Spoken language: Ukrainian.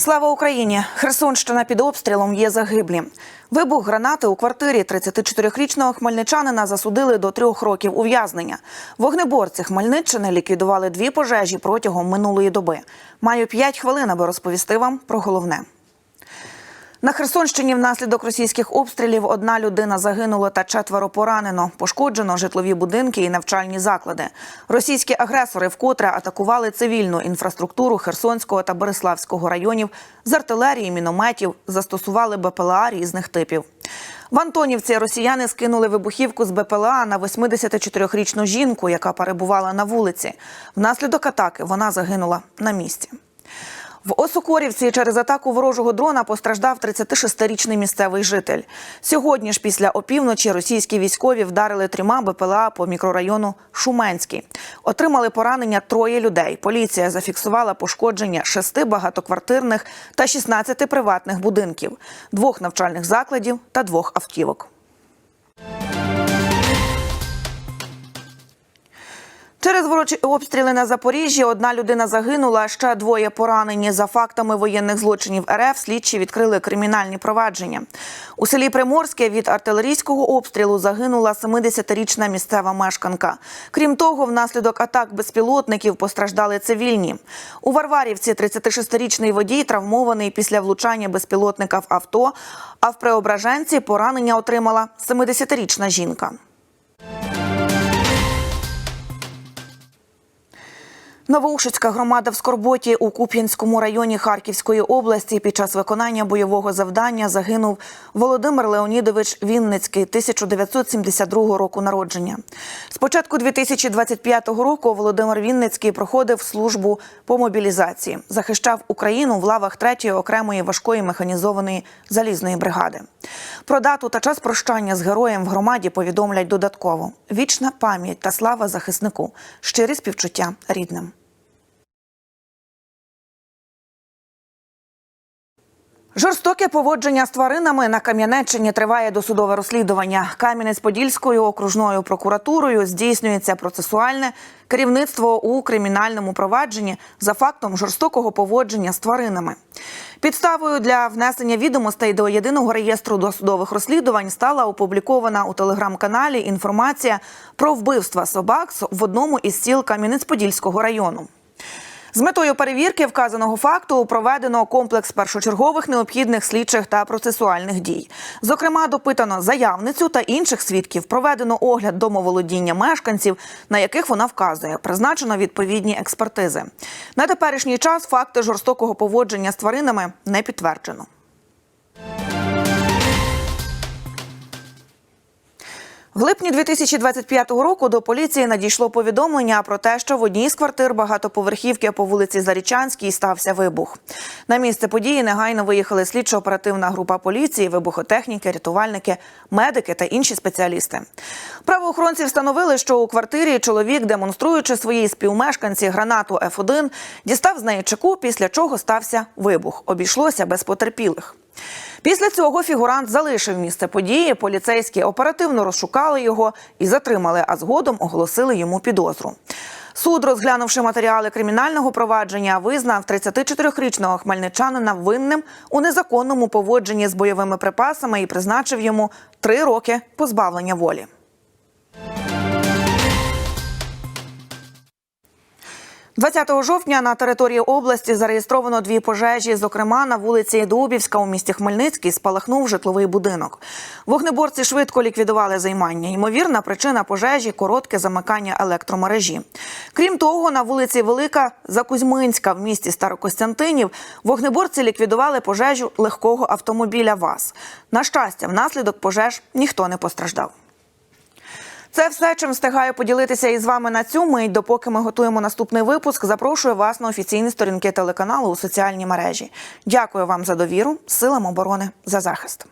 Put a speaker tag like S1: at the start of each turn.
S1: Слава Україні! Херсонщина під обстрілом є загиблі. Вибух гранати у квартирі 34-річного хмельничанина засудили до трьох років ув'язнення. Вогнеборці Хмельниччини ліквідували дві пожежі протягом минулої доби. Маю п'ять хвилин, аби розповісти вам про головне. На Херсонщині внаслідок російських обстрілів одна людина загинула та четверо поранено. Пошкоджено житлові будинки і навчальні заклади. Російські агресори вкотре атакували цивільну інфраструктуру Херсонського та Береславського районів з артилерії, мінометів, застосували БПЛА різних типів. В Антонівці росіяни скинули вибухівку з БПЛА на 84-річну жінку, яка перебувала на вулиці. Внаслідок атаки вона загинула на місці. В Осокорівці через атаку ворожого дрона постраждав 36-річний місцевий житель. Сьогодні ж після опівночі російські військові вдарили трьома БПЛА по мікрорайону Шуменський. Отримали поранення троє людей. Поліція зафіксувала пошкодження шести багатоквартирних та 16 приватних будинків, двох навчальних закладів та двох автівок. Через ворочі обстріли на Запоріжжі одна людина загинула, а ще двоє поранені. За фактами воєнних злочинів РФ слідчі відкрили кримінальні провадження. У селі Приморське від артилерійського обстрілу загинула 70-річна місцева мешканка. Крім того, внаслідок атак безпілотників постраждали цивільні. У Варварівці 36-річний водій травмований після влучання безпілотника в авто, а в Преображенці поранення отримала 70-річна жінка. Новоушицька громада в Скорботі у Куп'янському районі Харківської області під час виконання бойового завдання загинув Володимир Леонідович Вінницький 1972 року народження. З початку 2025 року Володимир Вінницький проходив службу по мобілізації, захищав Україну в лавах 3-ї окремої важкої механізованої залізної бригади. Про дату та час прощання з героєм в громаді повідомлять додатково: вічна пам'ять та слава захиснику, щирі співчуття рідним. Жорстоке поводження з тваринами на Кам'янеччині триває досудове розслідування. Кам'янець-Подільською окружною прокуратурою здійснюється процесуальне керівництво у кримінальному провадженні за фактом жорстокого поводження з тваринами. Підставою для внесення відомостей до єдиного реєстру досудових розслідувань стала опублікована у телеграм-каналі інформація про вбивства собак в одному із сіл Кам'янець-Подільського району. З метою перевірки вказаного факту проведено комплекс першочергових необхідних слідчих та процесуальних дій. Зокрема, допитано заявницю та інших свідків, проведено огляд домоволодіння мешканців, на яких вона вказує, призначено відповідні експертизи. На теперішній час факти жорстокого поводження з тваринами не підтверджено. В липні 2025 року до поліції надійшло повідомлення про те, що в одній з квартир багатоповерхівки по вулиці Зарічанській стався вибух. На місце події негайно виїхали слідчо-оперативна група поліції, вибухотехніки, рятувальники, медики та інші спеціалісти. Правоохоронці встановили, що у квартирі чоловік, демонструючи своїй співмешканці гранату Ф1, дістав з неї чеку, після чого стався вибух. Обійшлося без потерпілих. Після цього фігурант залишив місце події. Поліцейські оперативно розшукали його і затримали, а згодом оголосили йому підозру. Суд, розглянувши матеріали кримінального провадження, визнав 34-річного хмельничанина винним у незаконному поводженні з бойовими припасами і призначив йому три роки позбавлення волі. – 20 жовтня на території області зареєстровано дві пожежі. Зокрема, на вулиці Дубівська у місті Хмельницький спалахнув житловий будинок. Вогнеборці швидко ліквідували займання. Ймовірна причина пожежі коротке замикання електромережі. Крім того, на вулиці Велика Закузьминська в місті Старокостянтинів вогнеборці ліквідували пожежу легкого автомобіля ВАЗ. На щастя, внаслідок пожеж ніхто не постраждав. Це все, чим встигаю поділитися із вами на цю мить. Допоки ми готуємо наступний випуск, запрошую вас на офіційні сторінки телеканалу у соціальній мережі. Дякую вам за довіру, силам оборони за захист.